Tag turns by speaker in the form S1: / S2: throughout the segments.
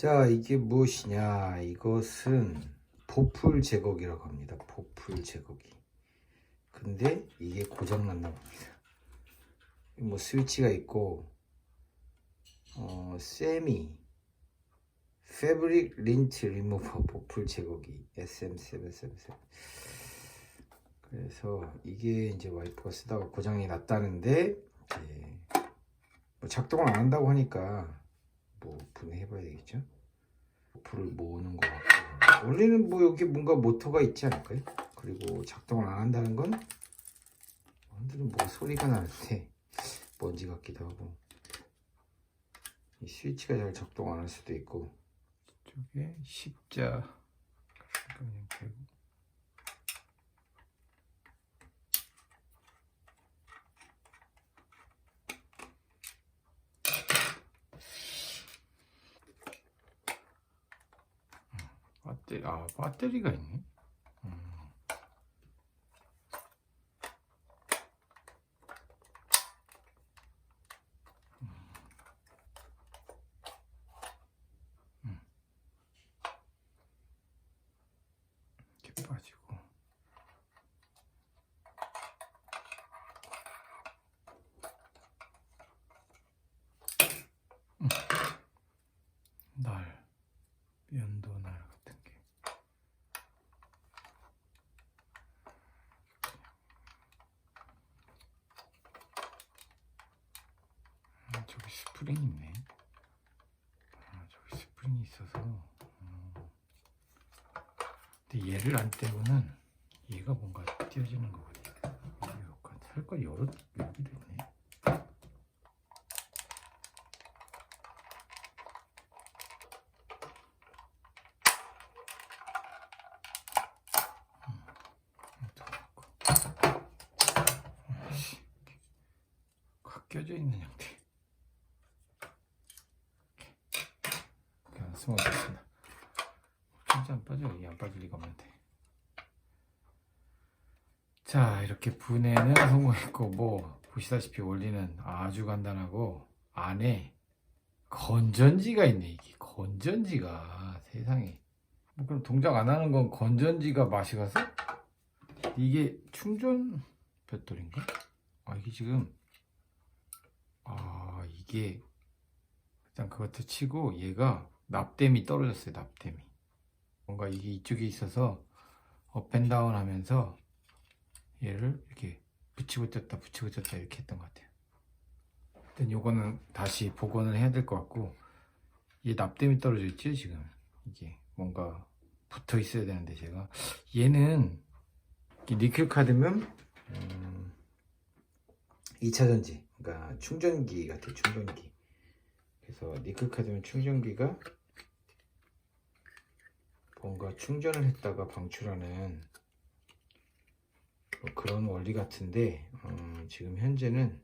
S1: 자, 이게 무엇이냐? 이것은 보풀 제거기라고 합니다. 보풀 제거기. 근데 이게 고장 났나 봅니다. 뭐 스위치가 있고 어, 세미 패브릭 린트 리무버 보풀 제거기 SM777 그래서 이게 이제 와이프가 쓰다가 고장이 났다는데 뭐 작동을 안 한다고 하니까 뭐 분해해봐야 되겠죠? 불을 모으는 것 같고. 원래는 뭐 여기 뭔가 모터가 있지 않을까요? 그리고 작동을 안 한다는 건? 오늘은 뭐 소리가 나는데 먼지 같기도 하고. 이 스위치가 잘 작동 안 할 수도 있고.
S2: 이쪽에 십자. 그냥 되고 배터리 아 배터리가 있네. 음. 음. 이렇게 빠지고 음. 날 연도 날 같은 게 아, 저기 스프링 있네. 아, 저기 스프링이 있어서. 음. 근데 얘를 안 떼고는 얘가 뭔가 띄어지는 거거든요. 살걸 여러 여기도 있네. 확 껴져 있는 형태. 그냥 숨어졌습니다. 진짜 안 빠져. 이안 빠질 리가 없는데. 자, 이렇게 분해는 성공했고, 뭐, 보시다시피 원리는 아주 간단하고, 안에 건전지가 있네, 이게. 건전지가 세상에. 뭐, 그럼 동작 안 하는 건 건전지가 맛이 가서? 이게 충전 배터리인가? 아, 이게 지금, 아, 이게, 일단 그것도 치고, 얘가 납땜이 떨어졌어요, 납땜이. 뭔가 이게 이쪽에 있어서 업앤다운 하면서 얘를 이렇게 붙이고 떴다 붙이고 떴다 이렇게 했던 것 같아요. 일단 요거는 다시 복원을 해야 될 것 같고 얘 납땜이 떨어져 있지 지금 이게 뭔가 붙어 있어야 되는데 제가 얘는 이 니켈 카드면
S1: 음, 2차 전지 그러니까 충전기 같아 충전기 그래서 니클 카드면 충전기가 뭔가 충전을 했다가 방출하는 뭐 그런 원리 같은데 음, 지금 현재는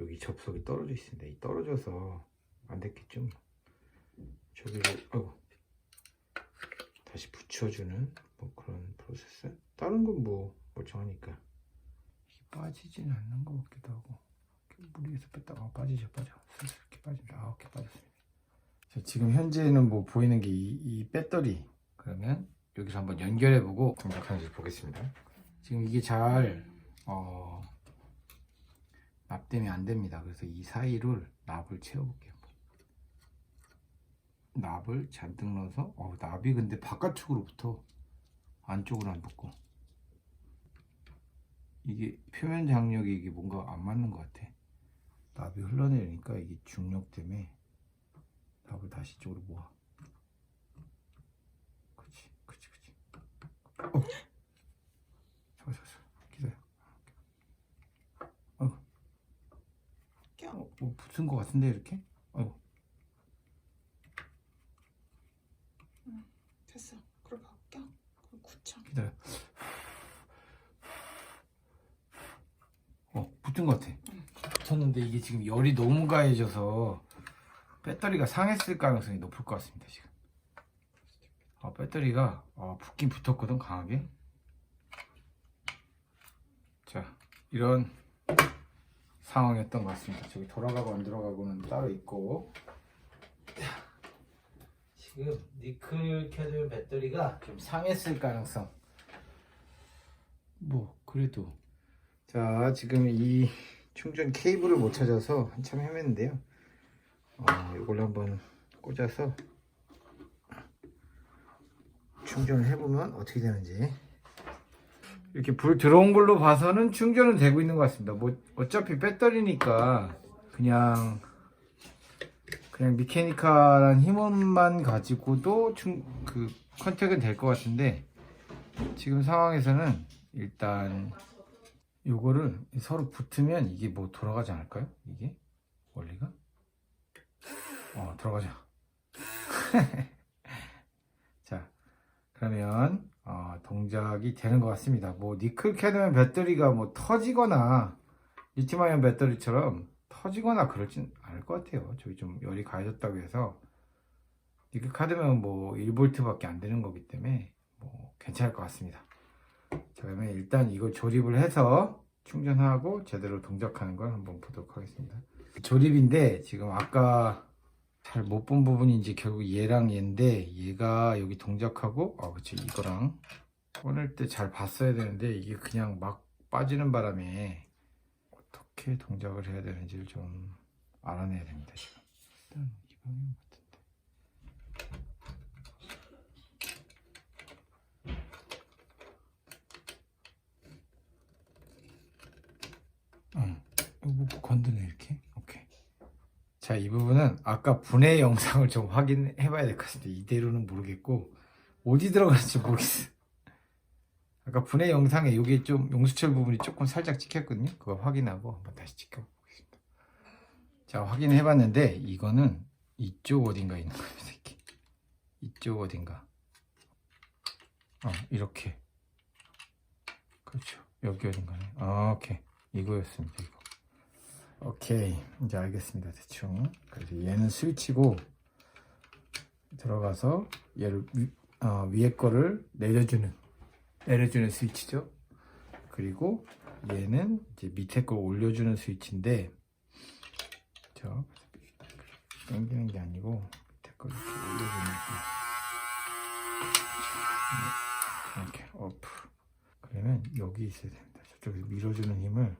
S1: 여기 접속이 떨어져 있습니다. 이 떨어져서 안 됐겠죠. 저기를 아이고 다시 붙여주는 뭐 그런 프로세스. 다른 건 뭐 멀쩡하니까.
S2: 이게 빠지진 않는 것 같기도 하고 무리해서 뺐다가 빠지죠 빠져 슬슬 이렇게 빠집니다 아 이렇게 빠졌습니다 자, 지금 현재는 뭐 보이는 게 이 배터리 그러면 여기서 한번 연결해 보고 동작하는지 보겠습니다. 지금 이게 잘 어, 납땜이 안 됩니다. 그래서 이 사이를 납을 채워 볼게요. 납을 잔뜩 넣어서 어, 납이 근데 바깥쪽으로 붙어 안쪽으로 안 붙고. 이게 표면 장력이 이게 뭔가 안 맞는 것 같아. 납이 흘러내리니까 이게 중력 때문에 납을 다시 이쪽으로 모아. 그렇지, 그렇지, 그렇지. 어, 잠깐, 잠깐, 기다려. 아이고, 어, 뭐 붙은 것 같은데 이렇게? 아이고,
S3: 됐어. 그럼 껴. 그럼 굳혀.
S2: 기다려. 어, 붙은 것 같아. 붙었는데 이게 지금 열이 너무 가해져서 배터리가 상했을 가능성이 높을 것 같습니다, 지금. 아, 배터리가 아, 붙긴 붙었거든, 강하게. 자, 이런 상황이었던 것 같습니다. 저기 돌아가고 안 돌아가고는 따로 있고 지금 니클 캐드뮴 배터리가 좀 상했을 가능성 뭐 그래도
S1: 자 지금 이 충전 케이블을 못 찾아서 한참 헤맸는데요 어, 이걸로 한번 꽂아서 충전을 해보면 어떻게 되는지
S2: 이렇게 불 들어온 걸로 봐서는 충전은 되고 있는 것 같습니다. 뭐 어차피 배터리니까 그냥 그냥 미케니컬한 힘원만 가지고도 충, 그 컨택은 될 것 같은데 지금 상황에서는 일단 요거를 서로 붙으면 이게 뭐 돌아가지 않을까요? 이게 원리가? 어 들어가죠. 자 그러면 어, 동작이 되는 것 같습니다. 뭐 니클 캐드면 배터리가 뭐 터지거나 리튬아이언 배터리처럼 터지거나 그러진 않을 것 같아요. 저기 좀 열이 가해졌다고 해서 니클 카드면 뭐 1볼트밖에 안 되는 거기 때문에 뭐 괜찮을 것 같습니다. 자, 그러면 일단 이걸 조립을 해서 충전하고 제대로 동작하는 걸 한번 보도록 하겠습니다. 조립인데 지금 아까 잘 못 본 부분인지 결국 얘랑 얘인데 얘가 여기 동작하고 아 그치 이거랑 꺼낼 때 잘 봤어야 되는데 이게 그냥 막 빠지는 바람에 어떻게 동작을 해야 되는지를 좀 알아내야 됩니다 지금. 일단 이 방향 같은데 응 이거 뭐 건드네 이렇게 오케이 자, 이 부분은 아까 분해 영상을 좀 확인해 봐야 될 것 같은데 이대로는 모르겠고 어디 들어가는지 모르겠어요. 아까 분해 영상에 이게 좀 용수철 부분이 조금 살짝 찍혔거든요. 그거 확인하고 한번 다시 찍어보겠습니다. 자, 확인해 봤는데 이거는 이쪽 어딘가 있는 거예요, 이렇게. 이쪽 어딘가. 어, 이렇게. 그렇죠. 여기 어딘가네. 아, 오케이. 이거였습니다, 이거. 오케이. 이제 알겠습니다 대충. 그래서 얘는 스위치고 들어가서 얘를 위, 어, 위에 거를 내려주는 내려주는 스위치죠. 그리고 얘는 이제 밑에 걸 올려주는 스위치인데 저 당기는 게 아니고 밑에 걸 이렇게 올려주는 이렇게 오프. 그러면 여기 있어야 됩니다. 저쪽에서 밀어주는 힘을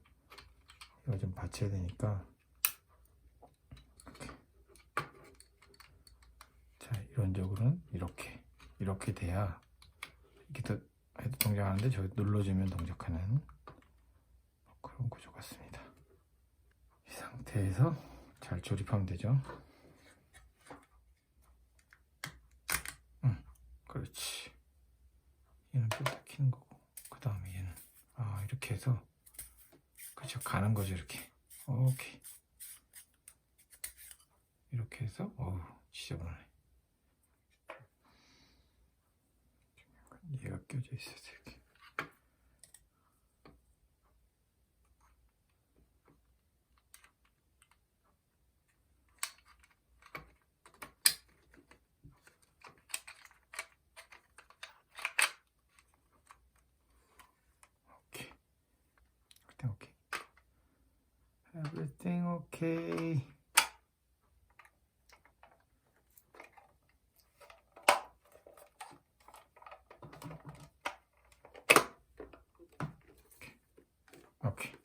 S2: 이거 좀 받쳐야 되니까. 자 이론적으로는 이렇게 이렇게 돼야 이렇게 더 해도 동작하는데 저기 눌러주면 동작하는 뭐 그런 구조 같습니다. 이 상태에서 잘 조립하면 되죠? 응 그렇지. 얘는 뺐다 키는 거고 그 다음에 얘는 아 이렇게 해서 그죠 가는 거죠 이렇게. 오케이. 이렇게 해서 어우 지저분하네 얘가 껴져 있어야 돼 이렇게 Everything okay. 오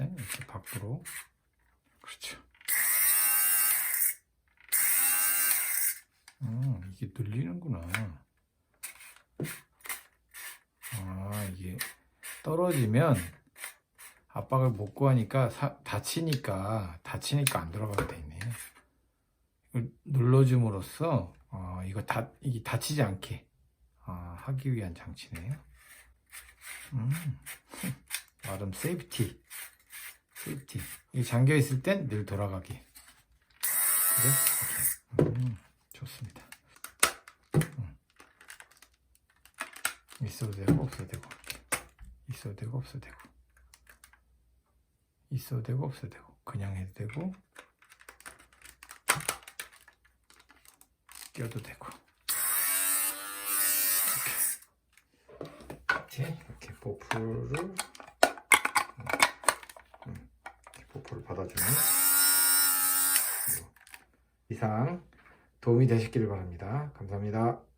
S2: 때 이렇게 밖으로 그렇죠. 음 이게 눌리는구나. 떨어지면 압박을 못 구하니까 사- 다치니까 다치니까 안 들어가게 돼 있네. 이걸 눌러줌으로써 어, 이거 다 이게 다치지 않게 어, 하기 위한 장치네요. 음, 나름 세이프티, 세 이프티. 이 잠겨 있을 땐 늘 돌아가게. 그래? 음, 좋습니다. 음. 있어도 되고 없어도 되고 있어도 되고 없어도 되고 있어도 되고 없어도 되고 그냥 해도 되고 껴도 되고
S1: 이렇게 이렇게 보풀을 음, 음, 이렇게 보풀을 받아주는 이상 도움이 되셨기를 바랍니다. 감사합니다.